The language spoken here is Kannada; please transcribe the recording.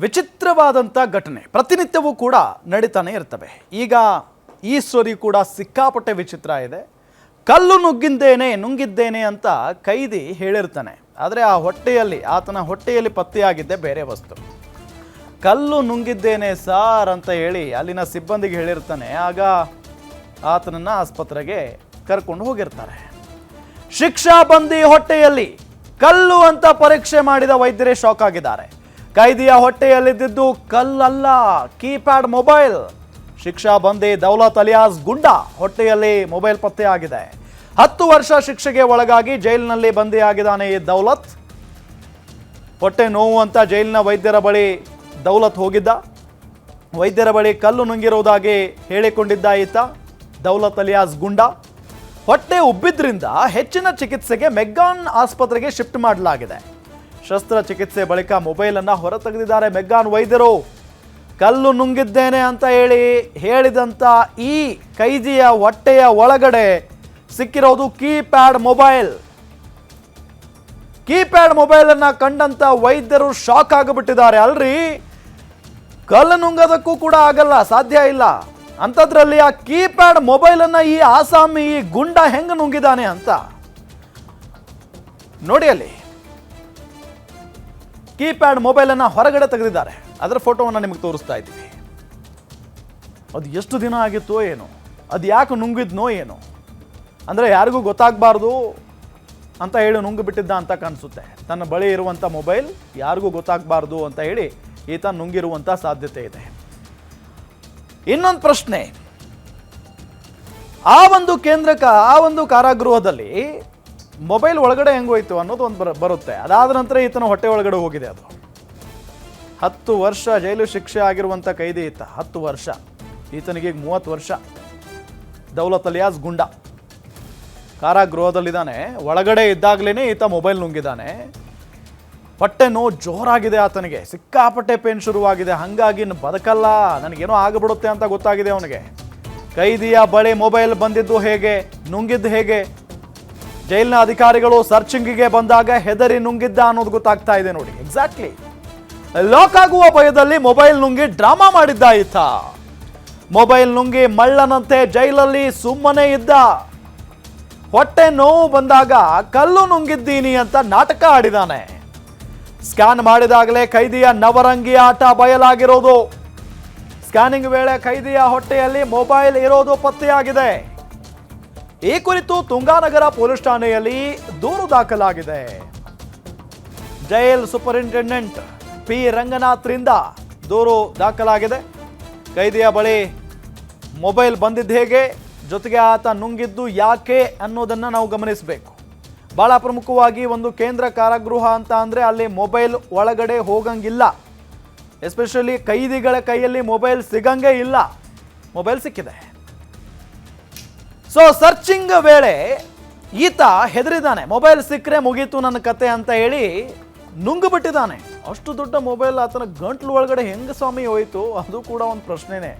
ವಿಚಿತ್ರವಾದಂಥ ಘಟನೆ. ಪ್ರತಿನಿತ್ಯವೂ ಕೂಡ ನಡೀತಾನೆ ಇರ್ತವೆ. ಈಗ ಈ ಸ್ಟೋರಿ ಕೂಡ ಸಿಕ್ಕಾಪಟ್ಟೆ ವಿಚಿತ್ರ ಇದೆ. ಕಲ್ಲು ನುಗ್ಗಿದ್ದೇನೆ, ನುಂಗಿದ್ದೇನೆ ಅಂತ ಕೈದಿ ಹೇಳಿರ್ತಾನೆ. ಆದರೆ ಆ ಹೊಟ್ಟೆಯಲ್ಲಿ, ಆತನ ಹೊಟ್ಟೆಯಲ್ಲಿ ಪತ್ತೆಯಾಗಿದ್ದೆ ಬೇರೆ ವಸ್ತು. ಕಲ್ಲು ನುಂಗಿದ್ದೇನೆ ಸಾರ್ ಅಂತ ಹೇಳಿ ಅಲ್ಲಿನ ಸಿಬ್ಬಂದಿಗೆ ಹೇಳಿರ್ತಾನೆ. ಆಗ ಆತನನ್ನು ಆಸ್ಪತ್ರೆಗೆ ಕರ್ಕೊಂಡು ಹೋಗಿರ್ತಾರೆ. ಶಿಕ್ಷಾ ಬಂದಿ ಹೊಟ್ಟೆಯಲ್ಲಿ ಕಲ್ಲು ಅಂತ ಪರೀಕ್ಷೆ ಮಾಡಿದ ವೈದ್ಯರೇ ಶಾಕ್ ಆಗಿದ್ದಾರೆ. ಕೈದಿಯ ಹೊಟ್ಟೆಯಲ್ಲಿದ್ದಿದ್ದು ಕಲ್ಲಲ್ಲ, ಕೀಪ್ಯಾಡ್ ಮೊಬೈಲ್. ಶಿಕ್ಷಾ ಬಂದಿ ದೌಲತ್ ಅಲಿಯಾಸ್ ಗುಂಡ ಹೊಟ್ಟೆಯಲ್ಲಿ ಮೊಬೈಲ್ ಪತ್ತೆ ಆಗಿದೆ. ಹತ್ತು ವರ್ಷ ಶಿಕ್ಷೆಗೆ ಒಳಗಾಗಿ ಜೈಲಿನಲ್ಲಿ ಬಂದಿಯಾಗಿದ್ದಾನೆ ಈ ದೌಲತ್. ಹೊಟ್ಟೆ ನೋವು ಅಂತ ಜೈಲಿನ ವೈದ್ಯರ ಬಳಿ ದೌಲತ್ ಹೋಗಿದ್ದ. ವೈದ್ಯರ ಬಳಿ ಕಲ್ಲು ನುಂಗಿರುವುದಾಗಿ ಹೇಳಿಕೊಂಡಿದ್ದ ಈತ, ದೌಲತ್ ಅಲಿಯಾಸ್ ಗುಂಡ. ಹೊಟ್ಟೆ ಉಬ್ಬಿದ್ರಿಂದ ಹೆಚ್ಚಿನ ಚಿಕಿತ್ಸೆಗೆ ಮೆಗ್ಗಾನ್ ಆಸ್ಪತ್ರೆಗೆ ಶಿಫ್ಟ್ ಮಾಡಲಾಗಿದೆ. ಶಸ್ತ್ರಚಿಕಿತ್ಸೆ ಬಳಿಕ ಮೊಬೈಲನ್ನು ಹೊರತೆಗೆದಿದ್ದಾರೆ ಮೆಗ್ಗಾನ್ ವೈದ್ಯರು. ಕಲ್ಲು ನುಂಗಿದ್ದೇನೆ ಅಂತ ಹೇಳಿ ಹೇಳಿದಂಥ ಈ ಕೈದಿಯ ಹೊಟ್ಟೆಯ ಒಳಗಡೆ ಸಿಕ್ಕಿರೋದು ಕೀಪ್ಯಾಡ್ ಮೊಬೈಲ್. ಕೀಪ್ಯಾಡ್ ಮೊಬೈಲ್ ಕಂಡಂಥ ವೈದ್ಯರು ಶಾಕ್ ಆಗಿಬಿಟ್ಟಿದ್ದಾರೆ. ಅಲ್ರಿ? ಕಲ್ಲು ನುಂಗೋದಕ್ಕೂ ಕೂಡ ಆಗಲ್ಲ, ಸಾಧ್ಯ ಇಲ್ಲ. ಅಂಥದ್ರಲ್ಲಿ ಆ ಕೀಪ್ಯಾಡ್ ಮೊಬೈಲ್ ಅನ್ನ ಈ ಆಸಾಮಿ ಈ ಗುಂಡ ಹೆಂಗ ನುಂಗಿದಾನೆ ಅಂತ. ನೋಡಿ ಅಲ್ಲಿ. ಕೀಪ್ಯಾಡ್ ಮೊಬೈಲ್ ಅನ್ನ ಹೊರಗಡೆ ತೆಗೆದಿದ್ದಾರೆ. ಅದರ ಫೋಟೋವನ್ನು ನಿಮಗೆ ತೋರಿಸ್ತಾ ಇದ್ದೀವಿ ಅದು ಎಷ್ಟು ದಿನ ಆಗಿತ್ತೋ ಏನೋ, ಅದು ಯಾಕೆ ನುಂಗಿದ್ನೋ ಏನೋ. ಅಂದರೆ ಯಾರಿಗೂ ಗೊತ್ತಾಗಬಾರ್ದು ಅಂತ ಹೇಳಿ ನುಂಗು ಬಿಟ್ಟಿದ್ದ ಅಂತ ಕಾಣಿಸುತ್ತೆ. ತನ್ನ ಬಳಿ ಇರುವಂಥ ಮೊಬೈಲ್ ಯಾರಿಗೂ ಗೊತ್ತಾಗಬಾರ್ದು ಅಂತ ಹೇಳಿ ಈತ ನುಂಗಿರುವಂಥ ಸಾಧ್ಯತೆ ಇದೆ. ಇನ್ನೊಂದು ಪ್ರಶ್ನೆ. ಆ ಒಂದು ಕೇಂದ್ರಕ, ಆ ಒಂದು ಕಾರಾಗೃಹದಲ್ಲಿ ಮೊಬೈಲ್ ಒಳಗಡೆ ಹೆಂಗೋಯ್ತು ಅನ್ನೋದು ಒಂದು ಬರ ಬರುತ್ತೆ. ಅದಾದ ನಂತರ ಈತನ ಹೊಟ್ಟೆ ಒಳಗಡೆ ಹೋಗಿದೆ ಅದು. ಹತ್ತು ವರ್ಷ ಜೈಲು ಶಿಕ್ಷೆ ಆಗಿರುವಂಥ ಕೈದಿ ಈತ. ಹತ್ತು ವರ್ಷ. ಈತನಿಗೆ ಮೂವತ್ತು ವರ್ಷ. ದೌಲತ್ ಅಲಿಯಾಸ್ ಗುಂಡ. ಕಾರಾಗೃಹದಲ್ಲಿದ್ದಾನೆ. ಒಳಗಡೆ ಇದ್ದಾಗಲೇ ಈತ ಮೊಬೈಲ್ ನುಂಗಿದ್ದಾನೆ ಹೊಟ್ಟೆ ನೋವು ಜೋರಾಗಿದೆ ಆತನಿಗೆ. ಸಿಕ್ಕಾಪಟ್ಟೆ ಪೇನ್ ಶುರುವಾಗಿದೆ. ಹಾಗಾಗಿ ಬದುಕಲ್ಲ. ನನಗೇನೋ ಆಗಿಬಿಡುತ್ತೆ ಅಂತ ಗೊತ್ತಾಗಿದೆ ಅವನಿಗೆ. ಕೈದಿಯ ಬಳಿ ಮೊಬೈಲ್ ಬಂದಿದ್ದು ಹೇಗೆ? ನುಂಗಿದ್ದು ಹೇಗೆ? ಜೈಲಿನ ಅಧಿಕಾರಿಗಳು ಸರ್ಚಿಂಗಿಗೆ ಬಂದಾಗ ಹೆದರಿ ನುಂಗಿದ್ದ ಅನ್ನೋದು ಗೊತ್ತಾಗ್ತಾ ಇದೆ ನೋಡಿ. ಎಕ್ಸಾಕ್ಟ್ಲಿ ಲಾಕ್ ಆಗುವ ಭಯದಲ್ಲಿ ಮೊಬೈಲ್ ನುಂಗಿ ಡ್ರಾಮಾ ಮಾಡಿದ್ದ ಈತ. ಮೊಬೈಲ್ ನುಂಗಿ ಮಳ್ಳನಂತೆ ಜೈಲಲ್ಲಿ ಸುಮ್ಮನೆ ಇದ್ದ. ಹೊಟ್ಟೆ ನೋವು ಬಂದಾಗ ಕಲ್ಲು ನುಂಗಿದ್ದೀನಿ ಅಂತ ನಾಟಕ ಆಡಿದಾನೆ. ಸ್ಕ್ಯಾನ್ ಮಾಡಿದಾಗಲೇ ಕೈದಿಯ ನವರಂಗಿ ಆಟ ಬಯಲಾಗಿರೋದು. ಸ್ಕ್ಯಾನಿಂಗ್ ವೇಳೆ ಕೈದಿಯ ಹೊಟ್ಟೆಯಲ್ಲಿ ಮೊಬೈಲ್ ಇರೋದು ಪತ್ತೆಯಾಗಿದೆ. ಈ ಕುರಿತು ತುಂಗಾನಗರ ಪೊಲೀಸ್ ಠಾಣೆಯಲ್ಲಿ ದೂರು ದಾಖಲಾಗಿದೆ. ಜೈಲ್ ಸೂಪರಿಂಟೆಂಡೆಂಟ್ ಪಿ ರಂಗನಾಥ್ರಿಂದ ದೂರು ದಾಖಲಾಗಿದೆ. ಕೈದಿಯ ಬಳಿ ಮೊಬೈಲ್ ಬಂದಿದ್ದು ಹೇಗೆ, ಜೊತೆಗೆ ಆತ ನುಂಗಿದ್ದು ಯಾಕೆ ಅನ್ನೋದನ್ನು ನಾವು ಗಮನಿಸಬೇಕು. ಭಾಳ ಪ್ರಮುಖವಾಗಿ ಒಂದು ಕೇಂದ್ರ ಕಾರಾಗೃಹ ಅಂತ ಅಂದರೆ ಅಲ್ಲಿ ಮೊಬೈಲ್ ಒಳಗಡೆ ಹೋಗಂಗಿಲ್ಲ. ಎಸ್ಪೆಷಲಿ ಕೈದಿಗಳ ಕೈಯಲ್ಲಿ ಮೊಬೈಲ್ ಸಿಗಂಗೇ ಇಲ್ಲ. ಮೊಬೈಲ್ ಸಿಕ್ಕಿದೆ. ಸೊ ಸರ್ಚಿಂಗ್ ವೇಳೆ ಈತ ಹೆದರಿದ್ದಾನೆ. ಮೊಬೈಲ್ ಸಿಕ್ಕರೆ ಮುಗೀತು ನನ್ನ ಕತೆ ಅಂತ ಹೇಳಿ ನುಂಗು ಬಿಟ್ಟಿದ್ದಾನೆ ಅಷ್ಟು ದೊಡ್ಡ ಮೊಬೈಲ್ ಆತನ ಗಂಟ್ಲು ಒಳಗಡೆ ಹೆಂಗೆ ಸ್ವಾಮಿ ಹೋಯಿತು? ಅದು ಕೂಡ ಒಂದು ಪ್ರಶ್ನೆನೇ.